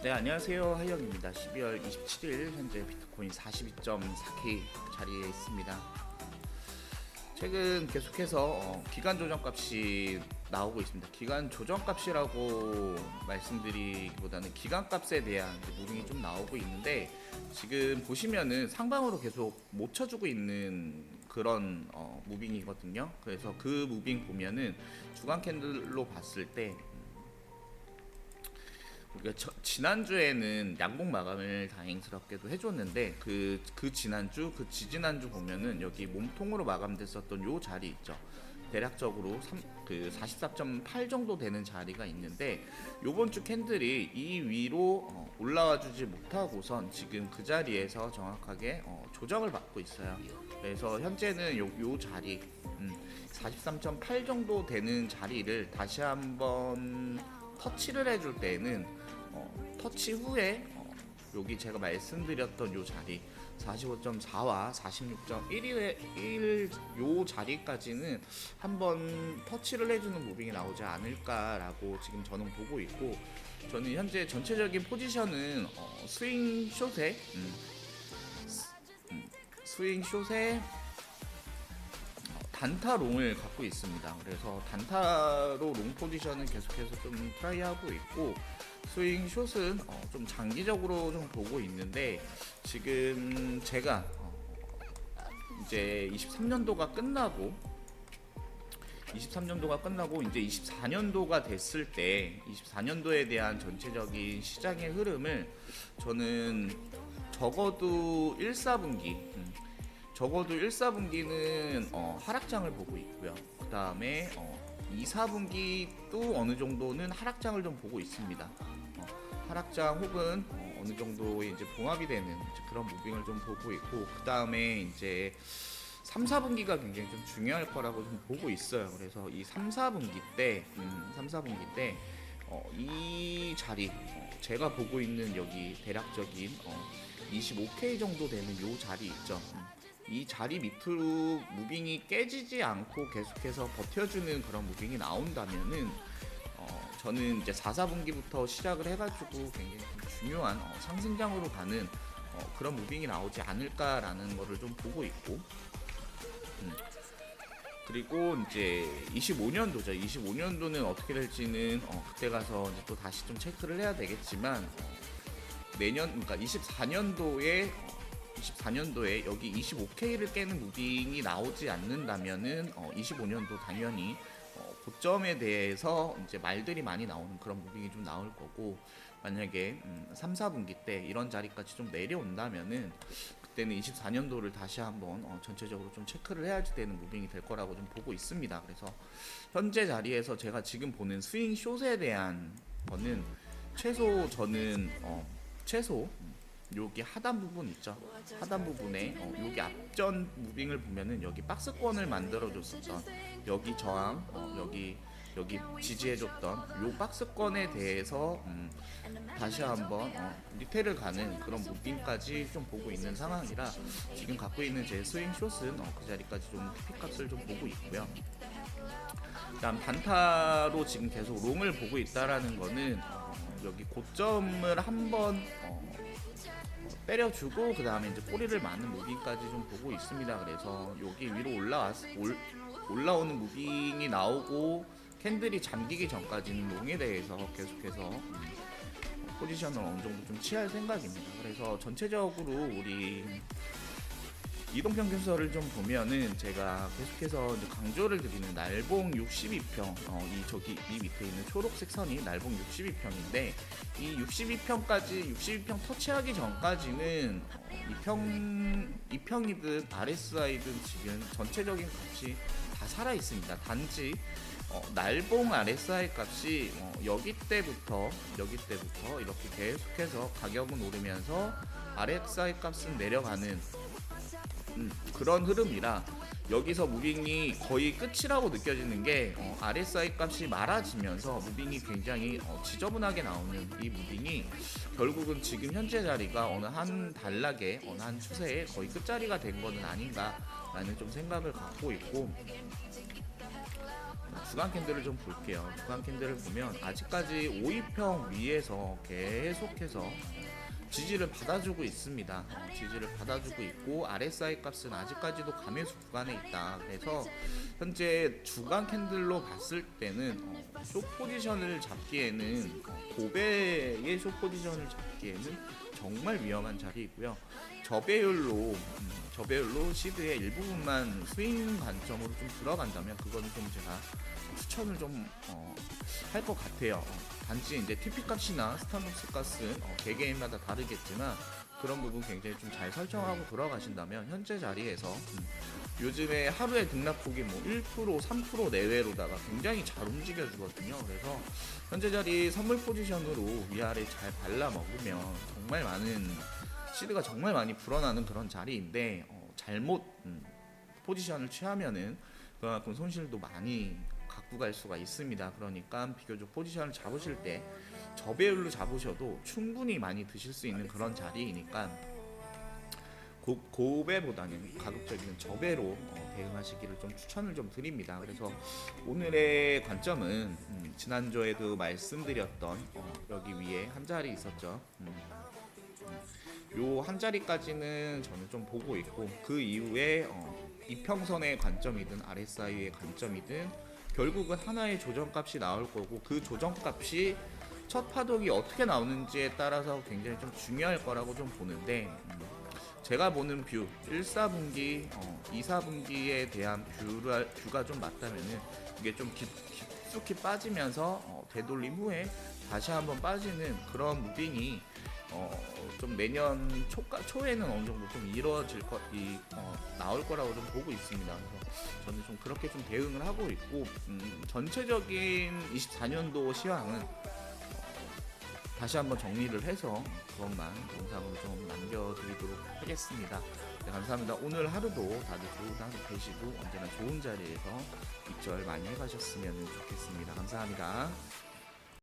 네 안녕하세요. 하이영입니다. 12월 27일 현재 비트코인 42.4K 자리에 있습니다. 최근 계속해서 어, 기간 조정 값이 나오고 있습니다. 기간 조정 값이라고 말씀드리기보다는 기간 값에 대한 무빙이 좀 나오고 있는데 지금 보시면은 상방으로 계속 못 쳐주고 있는 그런 어, 무빙이거든요. 그래서 그 무빙 보면은 주간 캔들로 봤을 때 저- 지난주에는 양봉 마감을 다행스럽게도 해줬는데 그, 그 지난주 그 지지난주 보면은 여기 몸통으로 마감됐었던 요 자리 있죠. 대략적으로 3, 그 44.8 정도 되는 자리가 있는데 요번 주 캔들이 이 위로 어, 올라와 주지 못하고선 지금 그 자리에서 정확하게 어, 조정을 받고 있어요. 그래서 현재는 요, 요 자리 음, 43.8 정도 되는 자리를 다시 한번 터치를 해줄 때는 어, 터치 후에 어, 여기 제가 말씀드렸던 요 자리 45.4와 46.1요 자리까지는 한번 터치를 해주는 무빙이 나오지 않을까라고 지금 저는 보고 있고 저는 현재 전체적인 포지션은 어, 스윙 숏에 음, 스- 음, 스윙 숏에 어, 단타 롱을 갖고 있습니다. 그래서 단타로 롱 포지션은 계속해서 좀 트라이하고 있고 스윙 숏은 어, 좀 장기적으로 좀 보고 있는데 지금 제가 어, 이제 23년도가 끝나고 23년도가 끝나고 이제 24년도가 됐을 때 24년도에 대한 전체적인 시장의 흐름을 저는 적어도 1, 4분기 음, 적어도 1, 4분기는 어, 하락장을 보고 있고요. 그 다음에 어, 2, 4분기도 어느 정도는 하락장을 좀 보고 있습니다. 어, 하락장 혹은 어, 어느 정도의 이제 봉합이 되는 그런 무빙을 좀 보고 있고 그 다음에 이제 3, 4분기가 굉장히 좀 중요할 거라고 좀 보고 있어요. 그래서 이 3, 4분기 때, 음, 3, 4분기 때, 어, 이 자리, 어, 제가 보고 있는 여기 대략적인 어, 25K 정도 되는 요 자리 있죠. 음, 이 자리 밑으로 무빙이 깨지지 않고 계속해서 버텨주는 그런 무빙이 나온다면은 어, 저는 이제 4, 4분기부터 시작을 해가지고 굉장히 좀 중요한 어, 상승장으로 가는 어, 그런 무빙이 나오지 않을까라는 거를 좀 보고 있고 음. 그리고 이제 25년도죠. 25년도는 어떻게 될지는 어, 그때 가서 또 다시 좀 체크를 해야 되겠지만 어, 내년 그러니까 24년도에 24년도에 여기 25K를 깨는 무빙이 나오지 않는다면은 어, 25년도 당연히 어, 고점에 대해서 이제 말들이 많이 나오는 그런 무빙이 좀 나올 거고 만약에 음, 3, 4분기 때 이런 자리까지 좀 내려온다면은 그때는 24년도를 다시 한번 어, 전체적으로 좀 체크를 해야지 되는 무빙이 될 거라고 좀 보고 있습니다. 그래서 현재 자리에서 제가 지금 보는 스윙 숏에 대한 거는 최소 저는 어, 최소 음, 여기 하단 부분 있죠. 하단 부분에 어, 여기 앞전 무빙을 보면은 여기 박스권을 만들어줬었던 여기 저항, 어, 여기 여기 지지해줬던 요 박스권에 대해서 음, 다시 한번 어, 리테를 가는 그런 무빙까지 좀 보고 있는 상황이라 지금 갖고 있는 제 스윙 숏은 어, 그 자리까지 좀 픽값을 좀 보고 있고요. 일단 단타로 지금 계속 롱을 보고 있다라는 거는 어, 여기 고점을 한번 어, 때려주고 그 다음에 이제 꼬리를 맞는 무빙까지 좀 보고 있습니다. 그래서 여기 위로 올라왔 올, 올라오는 무빙이 나오고 캔들이 잠기기 전까지는 롱에 대해서 계속해서 음, 포지션을 어느 정도 좀 취할 생각입니다. 그래서 전체적으로 우리 이동평균설을 좀 보면은 제가 계속해서 강조를 드리는 날봉 62평, 어, 이 저기 이 밑에 있는 초록색 선이 날봉 62평인데 이 62평까지 62평 터치하기 전까지는 어, 이평 이평이든 RSI든 지금 전체적인 값이 다 살아 있습니다. 단지 어, 날봉 RSI 값이 어, 여기 때부터 여기 때부터 이렇게 계속해서 가격은 오르면서 RSI 값은 내려가는 음, 그런 흐름이라 여기서 무빙이 거의 끝이라고 느껴지는 게 어, RSI 값이 많아지면서 무빙이 굉장히 어, 지저분하게 나오는 이 무빙이 결국은 지금 현재 자리가 어느 한 단락에 어느 한 추세의 거의 끝자리가 된 거는 아닌가라는 좀 생각을 갖고 있고 주간 캔들을 좀 볼게요. 주간 캔들을 보면 아직까지 5위평 위에서 계속해서 지지를 받아주고 있습니다. 어, 지지를 받아주고 있고 RSI 값은 아직까지도 감매수 구간에 있다. 그래서 현재 주간 캔들로 봤을 때는 어, 숏 포지션을 잡기에는 어, 고배의 숏 포지션을 잡기에는 정말 위험한 자리이고요. 저배율로 음, 저배율로 시드의 일부분만 스윙 관점으로 좀 들어간다면 그거는 좀 제가 추천을 좀 할 것 같아요. 어, 단지 이제 TP 값이나 스타벅스 값은 어, 개개인마다 다르겠지만 그런 부분 굉장히 좀 잘 설정하고 돌아가신다면 현재 자리에서 음, 요즘에 하루에 등락폭이 뭐 1%, 3% 내외로다가 굉장히 잘 움직여주거든요. 그래서 현재 자리 선물 포지션으로 위아래 잘 발라 먹으면 정말 많은 시드가 정말 많이 불어나는 그런 자리인데 어, 잘못 음, 포지션을 취하면은 그만큼 손실도 많이 갖고 갈 수가 있습니다. 그러니까 비교적 포지션을 잡으실 때 저배율로 잡으셔도 충분히 많이 드실 수 있는 그런 자리이니까 고, 고배보다는 가급적이면 저배로 어, 대응하시기를 좀 추천을 좀 드립니다. 그래서 오늘의 관점은 음, 지난주에도 말씀드렸던 어, 여기 위에 한 자리 있었죠. 음, 요 한 자리까지는 저는 좀 보고 있고 그 이후에 어, 이평선의 관점이든 RSI의 관점이든 결국은 하나의 조정값이 나올 거고 그 조정값이 첫 파동이 어떻게 나오는지에 따라서 굉장히 좀 중요할 거라고 좀 보는데 음, 제가 보는 뷰 1, 4분기, 어, 2, 4분기에 대한 뷰가, 뷰가 좀 맞다면은 이게 좀 깊, 깊숙이 빠지면서 어, 되돌림 후에 다시 한번 빠지는 그런 무빙이 어, 좀 내년 초가, 초에는 어느 정도 좀 이루어질 거, 이, 어, 나올 거라고 좀 보고 있습니다. 그래서 저는 좀 그렇게 좀 대응을 하고 있고, 음, 전체적인 24년도 시황은 어, 다시 한번 정리를 해서 그것만 영상으로 좀 남겨드리도록 하겠습니다. 네, 감사합니다. 오늘 하루도 다들 좋은 하루 되시고 언제나 좋은 자리에서 입절 많이 해가셨으면 좋겠습니다. 감사합니다.